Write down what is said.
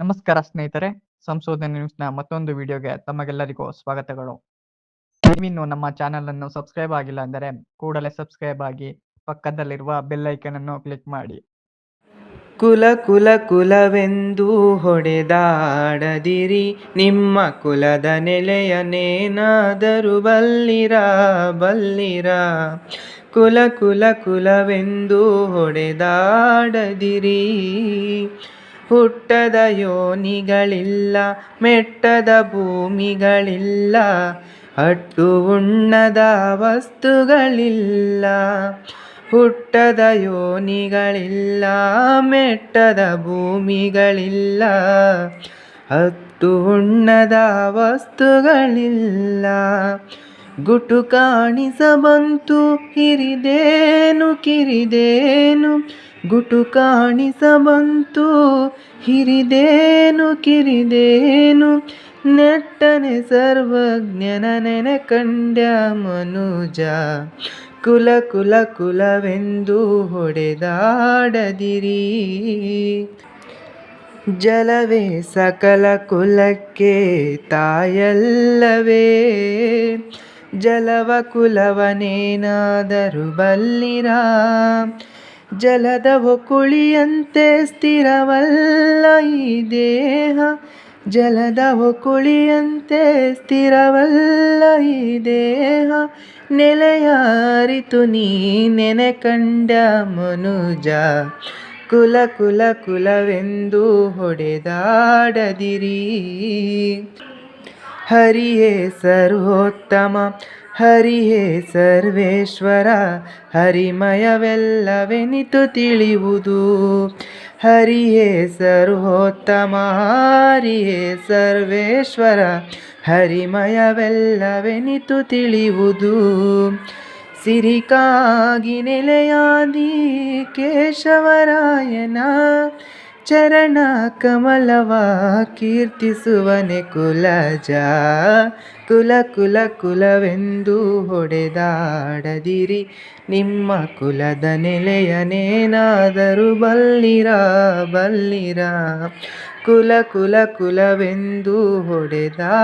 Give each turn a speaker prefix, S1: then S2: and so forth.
S1: ನಮಸ್ಕಾರ ಸ್ನೇಹಿತರೆ, ಸಂಶೋಧನೆ ನ ಮತ್ತೊಂದು ವಿಡಿಯೋಗೆ ತಮಗೆಲ್ಲರಿಗೂ ಸ್ವಾಗತಗಳು. ನೀವಿನ್ನು ನಮ್ಮ ಚಾನೆಲ್ ಅನ್ನು ಸಬ್ಸ್ಕ್ರೈಬ್ ಆಗಿಲ್ಲ ಅಂದರೆ ಕೂಡಲೇ ಸಬ್ಸ್ಕ್ರೈಬ್ ಆಗಿ ಪಕ್ಕದಲ್ಲಿರುವ ಬೆಲ್ ಐಕನ್ ಅನ್ನು ಕ್ಲಿಕ್ ಮಾಡಿ.
S2: ಕುಲ ಕುಲ ಕುಲವೆಂದು ಹೊಡೆದಾಡದಿರಿ, ನಿಮ್ಮ ಕುಲದ ನೆಲೆಯನೇನಾದರೂ ಬಲ್ಲಿರ ಬಲ್ಲಿರ. ಕುಲ ಕುಲ ಕುಲವೆಂದು ಹೊಡೆದಾಡದಿರಿ ಹುಟ್ಟದ ಯೋನಿಗಳಿಲ್ಲ ಮೆಟ್ಟದ ಭೂಮಿಗಳಿಲ್ಲ ಅಟ್ಟು ಉಣ್ಣದ ವಸ್ತುಗಳಿಲ್ಲ. ಹುಟ್ಟದ ಯೋನಿಗಳಿಲ್ಲ ಮೆಟ್ಟದ ಭೂಮಿಗಳಿಲ್ಲ ಹತ್ತು ಉಣ್ಣದ ವಸ್ತುಗಳಿಲ್ಲ. ಗುಟು ಕಾಣಿಸಬಂತು, ಹಿರಿದೇನು, ಕಿರಿದೇನು? ಗುಟು ಕಾಣಿಸಬಂತು, ಹಿರಿದೇನು, ಕಿರಿದೇನು? ನೆಟ್ಟನೆ ಸರ್ವಜ್ಞನ ನೆನೆ ಕಂಡ ಮನುಜ. ಕುಲ ಕುಲ ಕುಲವೆಂದು ಹೊಡೆದಾಡದಿರಿ. ಜಲವೇ ಸಕಲ ಕುಲಕ್ಕೆ ತಾಯಲ್ಲವೇ. ಜಲವ ಕುಲವನೇನಾದರೂ ಬಲ್ಲಿರ? ಜಲದ ಒಕುಳಿಯಂತೆ ಸ್ಥಿರವಲ್ಲ ಈ ದೇಹ. ಜಲದ ಒಕುಳಿಯಂತೆ ಸ್ಥಿರವಲ್ಲ ಈ ದೇಹ. ನೆಲೆಯಾರಿತು ನೀ ನೆನೆ ಕಂಡ ಮನುಜ. ಕುಲ ಕುಲ ಕುಲವೆಂದು ಹೊಡೆದಾಡದಿರಿ. ಹರಿಯೇ ಸರ್ವೋತ್ತಮ, ಹರಿಯೇ ಸರ್ವೇಶ್ವರ ಹರಿಮಯವೆಲ್ಲವೆನಿತು ತಿಳಿಯುವುದು. ಹರಿಯೇ ಸರ್ವೋತ್ತಮ, ಹರಿಯೇ ಸರ್ವೇಶ್ವರ ಹರಿಮಯವೆಲ್ಲವೆನಿತು ತಿಳಿಯುವುದು. ಸಿರಿಕಾಗಿ ನೆಲೆಯಾದಿ ಕೇಶವರಾಯನ ಚರಣ ಕಮಲವ ಕೀರ್ತಿಸುವನೆ ಕುಲಜ. ಕುಲ ಕುಲ ಕುಲವೆಂದು ಹೊಡೆದಾಡದಿರಿ. ನಿಮ್ಮ ಕುಲದ ನೆಲೆಯನೇನಾದರೂ ಬಲ್ಲಿರ ಬಲ್ಲಿರ. ಕುಲ ಕುಲ ಕುಲವೆಂದು ಹೊಡೆದಾಡದಿರಿ.